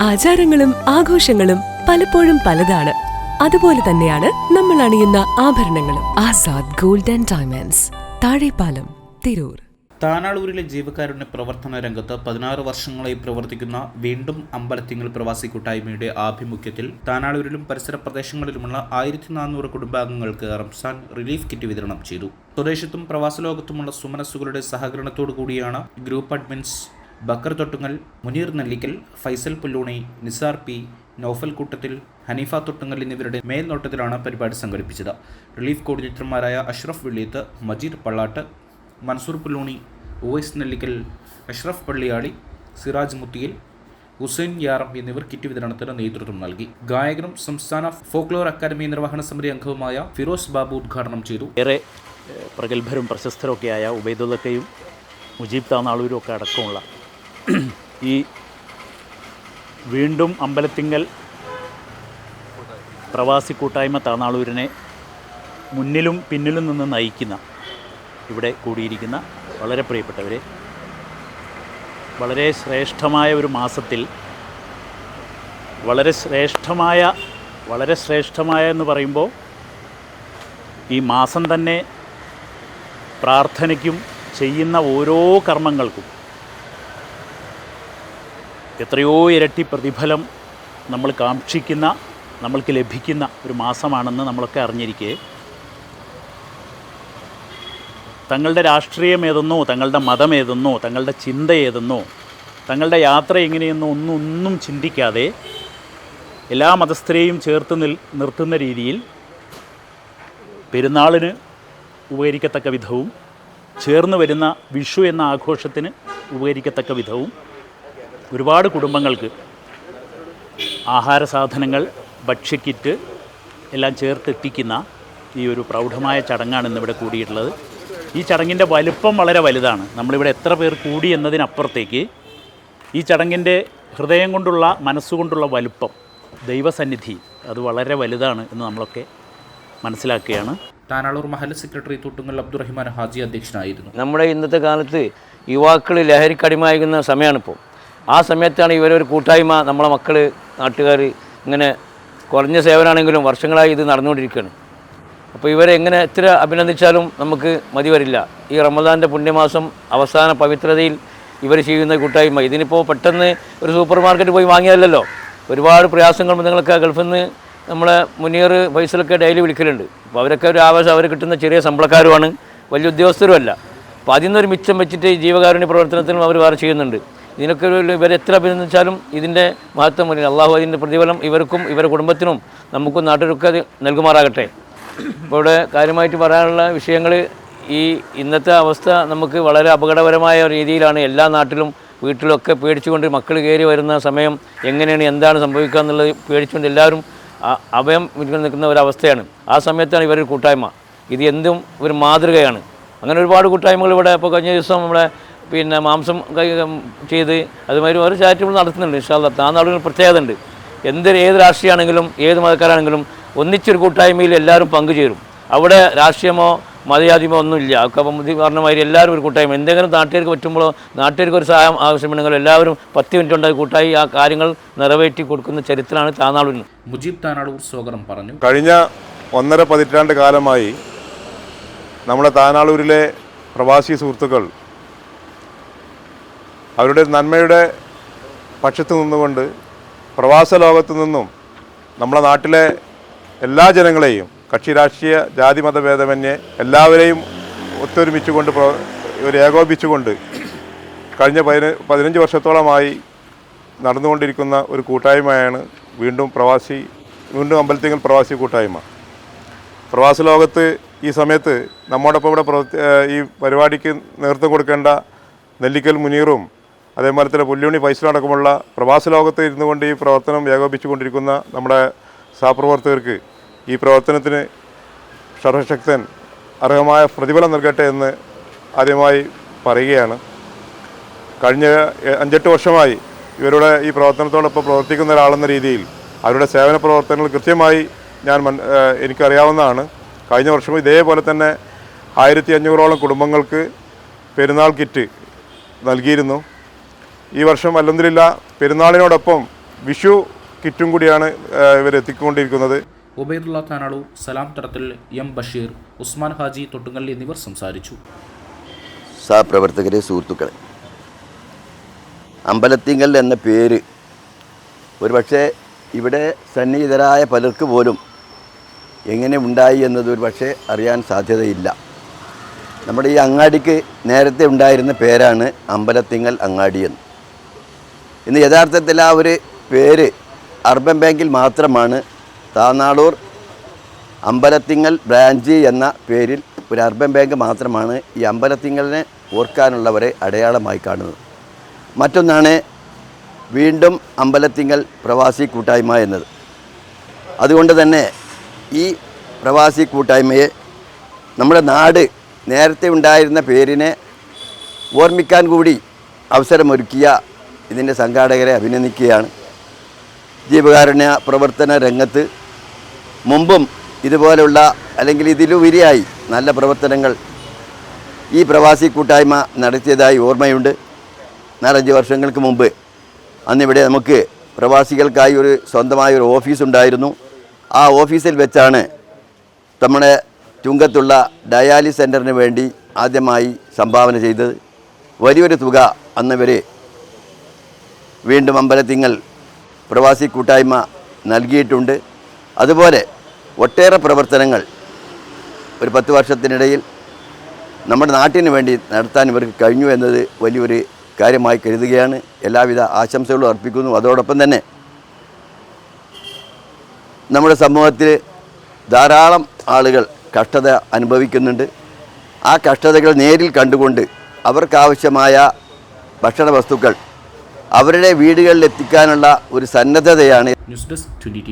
ആചാരങ്ങളും ആഘോഷങ്ങളും പലപ്പോഴും പലതാണ്. അതുപോലെ തന്നെയാണ് നമ്മൾ അണിയുന്ന ആഭരണങ്ങളും. Azad gold and diamonds Thazhepalam Tirur. താനാളൂരിലെ ജീവകാരുണ്യ പ്രവർത്തന രംഗത്ത് പതിനാറ് വർഷങ്ങളായി പ്രവർത്തിക്കുന്ന വീണ്ടും അമ്പലത്തിങ്ങൾ പ്രവാസി കൂട്ടായ്മയുടെ ആഭിമുഖ്യത്തിൽ താനാളൂരിലും പരിസര പ്രദേശങ്ങളിലുമുള്ള ആയിരത്തി നാനൂറ് കുടുംബാംഗങ്ങൾക്ക് റംസാൻ റിലീഫ് കിറ്റ് വിതരണം ചെയ്തു. സ്വദേശത്തും പ്രവാസലോകത്തുമുള്ള സുമനസ്സുകളുടെ സഹകരണത്തോടു കൂടിയാണ് group admins Bakkar Thottungal Muneer Nellikkal Faisal Pulluni Nisar P Noufal Koottathil Haneefa Thottungal എന്നിവരുടെ മേൽനോട്ടത്തിലാണ് പരിപാടി സംഘടിപ്പിച്ചത്. റിലീഫ് കോർഡിനേറ്റർമാരായ അഷ്റഫ് വെള്ളിയത്ത് മജീദ് പള്ളാട്ട് മൻസൂർ പുല്ലൂണി ഉവൈസ് നെല്ലിക്കൽ അഷ്റഫ് പള്ളിയാളി സിറാജ് മുത്തിയിൽ ഹുസൈൻ യാറം എന്നിവർ കിറ്റ് വിതരണത്തിന് നേതൃത്വം നൽകി. ഗായകനും സംസ്ഥാന ഫോക്ലോർ അക്കാദമി നിർവഹണ സമിതി അംഗവുമായ ഫിറോസ് ബാബു ഉദ്ഘാടനം ചെയ്തു. ഏറെ പ്രഗത്ഭരും പ്രശസ്തരൊക്കെയായ ഉബൈദുള്ളക്കയും മുജീബ് താനാളൂരും ഒക്കെ അടക്കമുള്ള ഈ വീണ്ടും അമ്പലത്തിങ്കൽ പ്രവാസി കൂട്ടായ്മ താനാളൂരിനെ മുന്നിലും പിന്നിലും നിന്ന് നയിക്കുന്ന ഇവിടെ കൂടിയിരിക്കുന്ന വളരെ പ്രിയപ്പെട്ടവരെ വളരെ ശ്രേഷ്ഠമായ ഒരു മാസത്തിൽ വളരെ ശ്രേഷ്ഠമായ വളരെ ശ്രേഷ്ഠമായ എന്ന് പറയുമ്പോൾ ഈ മാസം തന്നെ പ്രാർത്ഥനയ്ക്കും ചെയ്യുന്ന ഓരോ കർമ്മങ്ങൾക്കും എത്രയോ ഇരട്ടി പ്രതിഫലം നമ്മൾ കാക്ഷിക്കുന്ന നമ്മൾക്ക് ലഭിക്കുന്ന ഒരു മാസമാണെന്ന് നമ്മളൊക്കെ അറിഞ്ഞിരിക്കെ. തങ്ങളുടെ രാഷ്ട്രീയം ഏതെന്നോ തങ്ങളുടെ മതം ഏതെന്നോ തങ്ങളുടെ ചിന്ത ഏതെന്നോ തങ്ങളുടെ യാത്ര എങ്ങനെയെന്നോ ഒന്നും ഒന്നും ചിന്തിക്കാതെ എല്ലാ മതസ്ഥരെയും ചേർത്ത് നിൽ നിർത്തുന്ന രീതിയിൽ പെരുന്നാളിന് ഉപകരിക്കത്തക്ക വിധവും ചേർന്ന് വരുന്ന വിഷു എന്ന ആഘോഷത്തിന് ഉപകരിക്കത്തക്ക വിധവും ഒരുപാട് കുടുംബങ്ങൾക്ക് ആഹാര സാധനങ്ങൾ ഭക്ഷ്യക്കിറ്റ് എല്ലാം ചേർത്തെത്തിക്കുന്ന ഈ ഒരു പ്രൗഢമായ ചടങ്ങാണ് ഇന്നിവിടെ കൂടിയിട്ടുള്ളത്. ഈ ചടങ്ങിന്റെ വലുപ്പം വളരെ വലുതാണ്. നമ്മളിവിടെ എത്ര പേർ കൂടി എന്നതിനപ്പുറത്തേക്ക് ഈ ചടങ്ങിന്റെ ഹൃദയം കൊണ്ടുള്ള മനസ്സുകൊണ്ടുള്ള വലുപ്പം ദൈവസന്നിധി അത് വളരെ വലുതാണ് എന്ന് നമ്മളൊക്കെ മനസ്സിലാക്കുകയാണ്. താനാളൂർ മഹൽ സെക്രട്ടറി തൂട്ടുങ്ങൽ അബ്ദുറഹിമാൻ ഹാജി അധ്യക്ഷനായിരുന്നു. നമ്മുടെ ഇന്നത്തെ കാലത്ത് യുവാക്കൾ ലഹരിക്കടിമയാകുന്ന സമയമാണിപ്പോൾ. ആ സമയത്താണ് ഇവരൊരു കൂട്ടായ്മ നമ്മളെ മക്കൾ നാട്ടുകാർ ഇങ്ങനെ കുറഞ്ഞ സേവനമാണെങ്കിലും വർഷങ്ങളായി ഇത് നടന്നുകൊണ്ടിരിക്കുകയാണ്. അപ്പോൾ ഇവരെ എങ്ങനെ എത്ര അഭിനന്ദിച്ചാലും നമുക്ക് മതി വരില്ല. ഈ റമദാന്റെ പുണ്യമാസം അവസാന പവിത്രതയിൽ ഇവർ ചെയ്യുന്ന കൂട്ടായ്മ. ഇതിനിപ്പോൾ പെട്ടെന്ന് ഒരു സൂപ്പർ മാർക്കറ്റ് പോയി വാങ്ങിയതല്ലല്ലോ ഒരുപാട് പ്രയാസങ്ങൾ നിങ്ങളൊക്കെ ഗൾഫിൽ നിന്ന് നമ്മളെ മുനീർ ഫൈസലൊക്കെ ഡെയിലി വിളിക്കലുണ്ട്. അപ്പോൾ അവരൊക്കെ ഒരു ആവേശം അവർ കിട്ടുന്ന ചെറിയ ശമ്പളക്കാരുമാണ്. വലിയ ഉദ്യോഗസ്ഥരുമല്ല. അപ്പോൾ അതിൽ നിന്നൊരു മിച്ചം വെച്ചിട്ട് ജീവകാരുണ്യ പ്രവർത്തനത്തിനും അവർ വേറെ ചെയ്യുന്നുണ്ട്. ഇതിനൊക്കെ ഇവരെത്ര അഭിനന്ദിച്ചാലും ഇതിന്റെ മഹത്വം മുന്നിൽ അള്ളാഹു അതിന്റെ പ്രതിഫലം ഇവർക്കും ഇവരുടെ കുടുംബത്തിനും നമുക്കും നാട്ടുകാർക്കും അത് നൽകുമാറാകട്ടെ. ഇപ്പോൾ ഇവിടെ കാര്യമായിട്ട് പറയാനുള്ള വിഷയങ്ങൾ ഈ ഇന്നത്തെ അവസ്ഥ നമുക്ക് വളരെ അപകടപരമായ രീതിയിലാണ് എല്ലാ നാട്ടിലും വീട്ടിലൊക്കെ പേടിച്ചുകൊണ്ട് മക്കൾ കയറി വരുന്ന സമയം എങ്ങനെയാണ് എന്താണ് സംഭവിക്കുക എന്നുള്ളത് പേടിച്ചുകൊണ്ട് എല്ലാവരും അഭയം നിൽക്കുന്ന ഒരവസ്ഥയാണ് ആ സമയത്താണ് ഇവരൊരു കൂട്ടായ്മ. ഇത് എന്തും ഒരു മാതൃകയാണ്. അങ്ങനെ ഒരുപാട് കൂട്ടായ്മകൾ ഇവിടെ ഇപ്പോൾ കഴിഞ്ഞ ദിവസം നമ്മുടെ പിന്നെ മാംസം കൈ ചെയ്ത് അതുമാതിരി ഓരോ ചാരിറ്റബിൾ നടത്തുന്നുണ്ട് ഇൻഷാല്ല ആ നാടുകൾ പ്രത്യേകത ഉണ്ട്. എന്ത് ഏത് രാഷ്ട്രീയമാണെങ്കിലും ഏത് മതക്കാരാണെങ്കിലും ഒന്നിച്ചൊരു കൂട്ടായ്മയിൽ എല്ലാവരും പങ്കുചേരും. അവിടെ രാഷ്ട്രീയമോ മതജാതിമോ ഒന്നുമില്ല. ഒക്കെ അപ്പം മുതി പറഞ്ഞമാതിരി എല്ലാവരും ഒരു കൂട്ടായ്മ. എന്തെങ്കിലും നാട്ടുകാർക്ക് പറ്റുമ്പോഴോ നാട്ടുകാർക്ക് ഒരു സഹായം ആവശ്യമുണ്ടെങ്കിൽ എല്ലാവരും പത്ത് മിനിറ്റ് ഉണ്ടായി കൂട്ടായി ആ കാര്യങ്ങൾ നിറവേറ്റി കൊടുക്കുന്ന ചരിത്രമാണ് താനാളൂരിന്. മുജീബ് താനാളൂർ സ്വാഗതം പറഞ്ഞു. കഴിഞ്ഞ ഒന്നര പതിറ്റാണ്ട് കാലമായി നമ്മുടെ താനാളൂരിലെ പ്രവാസി സുഹൃത്തുക്കൾ അവരുടെ നന്മയുടെ പക്ഷത്ത് നിന്നുകൊണ്ട് പ്രവാസ ലോകത്തു നിന്നും നമ്മുടെ നാട്ടിലെ എല്ലാ ജനങ്ങളെയും കക്ഷി രാഷ്ട്രീയ ജാതി മതഭേദമന്യേ എല്ലാവരെയും ഒത്തൊരുമിച്ചുകൊണ്ട് ഏകോപിച്ചുകൊണ്ട് കഴിഞ്ഞ പതിന പതിനഞ്ച് വർഷത്തോളമായി നടന്നുകൊണ്ടിരിക്കുന്ന ഒരു കൂട്ടായ്മയാണ് വീണ്ടും പ്രവാസി വീണ്ടും അമ്പലത്തിങ്ങൾ പ്രവാസി കൂട്ടായ്മ. പ്രവാസ ലോകത്ത് ഈ സമയത്ത് നമ്മോടൊപ്പം ഇവിടെ ഈ പരിപാടിക്ക് നേതൃത്വം കൊടുക്കേണ്ട നെല്ലിക്കൽ മുനീറും അതേപോലെ തന്നെ പുല്ലുണി പൈസലടക്കമുള്ള പ്രവാസി ലോകത്ത് ഇരുന്നു കൊണ്ട് ഈ പ്രവർത്തനം ഏകോപിച്ചുകൊണ്ടിരിക്കുന്ന നമ്മുടെ സഹപ്രവർത്തകർക്ക് ഈ പ്രവർത്തനത്തിന് സർവശക്തൻ അർഹമായ പ്രതിഫലം നൽകട്ടെ എന്ന് ആദ്യമായി പറയുകയാണ്. കഴിഞ്ഞ അഞ്ചെട്ട് വർഷമായി ഇവരുടെ ഈ പ്രവർത്തനത്തോടൊപ്പം പ്രവർത്തിക്കുന്ന ഒരാളെന്ന രീതിയിൽ അവരുടെ സേവന പ്രവർത്തനങ്ങൾ കൃത്യമായി ഞാൻ എനിക്കറിയാവുന്നതാണ്. കഴിഞ്ഞ വർഷം ഇതേപോലെ തന്നെ ആയിരത്തി അഞ്ഞൂറോളം കുടുംബങ്ങൾക്ക് പെരുന്നാൾ കിറ്റ് നൽകിയിരുന്നു. ഈ വർഷം അല്ലെന്നില്ല പെരുന്നാളിനോടൊപ്പം വിഷു കിറ്റും കൂടിയാണ് ഇവർ എത്തിക്കൊണ്ടിരിക്കുന്നത് ഉബൈദുള്ള താനാളു സലാം തടത്തിൽ എം ബഷീർ ഉസ്മാൻ ഹാജി തൊട്ടുങ്ങൽ എന്നിവർ സംസാരിച്ചു. സഹപ്രവർത്തകരെ സുഹൃത്തുക്കളെ അമ്പലത്തിങ്കൽ എന്ന പേര് ഒരുപക്ഷെ ഇവിടെ സന്നിഹിതരായ പലർക്ക് പോലും എങ്ങനെ ഉണ്ടായി എന്നത് ഒരു പക്ഷേ അറിയാൻ സാധ്യതയില്ല. നമ്മുടെ ഈ അങ്ങാടിക്ക് നേരത്തെ ഉണ്ടായിരുന്ന പേരാണ് അമ്പലത്തിങ്ങൽ അങ്ങാടി എന്ന്. ഇന്ന് യഥാർത്ഥത്തിൽ ആ ഒരു പേര് അർബൻ ബാങ്കിൽ മാത്രമാണ് താനാളൂർ അമ്പലത്തിങ്ങൽ ബ്രാഞ്ച് എന്ന പേരിൽ ഒരു അർബൻ ബാങ്ക് മാത്രമാണ് ഈ അമ്പലത്തിങ്ങലിനെ ഓർക്കാനുള്ളവരെ അടയാളമായി കാണുന്നത്. മറ്റൊന്നാണ് വീണ്ടും അമ്പലത്തിങ്ങൽ പ്രവാസി കൂട്ടായ്മ എന്നത്. അതുകൊണ്ട് തന്നെ ഈ പ്രവാസി കൂട്ടായ്മയെ നമ്മുടെ നാട് നേരത്തെ ഉണ്ടായിരുന്ന പേരിനെ ഓർമ്മിക്കാൻ കൂടി അവസരമൊരുക്കിയ ഇതിന്റെ സംഘാടകരെ അഭിനന്ദിക്കുകയാണ്. ജീവകാരുണ്യ പ്രവർത്തന രംഗത്ത് മുമ്പും ഇതുപോലുള്ള അല്ലെങ്കിൽ ഇതിലുപരിയായി നല്ല പ്രവർത്തനങ്ങൾ ഈ പ്രവാസി കൂട്ടായ്മ നടത്തിയതായി ഓർമ്മയുണ്ട്. നാലഞ്ച് വർഷങ്ങൾക്ക് മുമ്പ് അന്നിവിടെ നമുക്ക് പ്രവാസികൾക്കായി ഒരു സ്വന്തമായ ഒരു ഓഫീസ് ഉണ്ടായിരുന്നു. ആ ഓഫീസിൽ വെച്ചാണ് നമ്മുടെ ചുങ്കത്തുള്ള ഡയാലിസ് സെന്ററിന് വേണ്ടി ആദ്യമായി സംഭാവന ചെയ്തത്. വലിയൊരു തുക അന്നിവർ വീണ്ടും അമ്പലത്തിങ്ങൽ പ്രവാസി കൂട്ടായ്മ നൽകിയിട്ടുണ്ട്. അതുപോലെ ഒട്ടേറെ പ്രവർത്തനങ്ങൾ ഒരു പത്ത് വർഷത്തിനിടയിൽ നമ്മുടെ നാട്ടിന് വേണ്ടി നടത്താൻ ഇവർക്ക് കഴിഞ്ഞു എന്നത് വലിയൊരു കാര്യമായി കരുതുകയാണ്. എല്ലാവിധ ആശംസകളും അർപ്പിക്കുന്നു. അതോടൊപ്പം തന്നെ നമ്മുടെ സമൂഹത്തിൽ ധാരാളം ആളുകൾ കഷ്ടത അനുഭവിക്കുന്നുണ്ട്. ആ കഷ്ടതകൾ നേരിൽ കണ്ടുകൊണ്ട് അവർക്കാവശ്യമായ ഭക്ഷണ വസ്തുക്കൾ അവരുടെ വീടുകളിൽ എത്തിക്കാനുള്ള ഒരു സന്നദ്ധതയാണ് ന്യൂസ് ഡെസ്ക് ട്വന്റി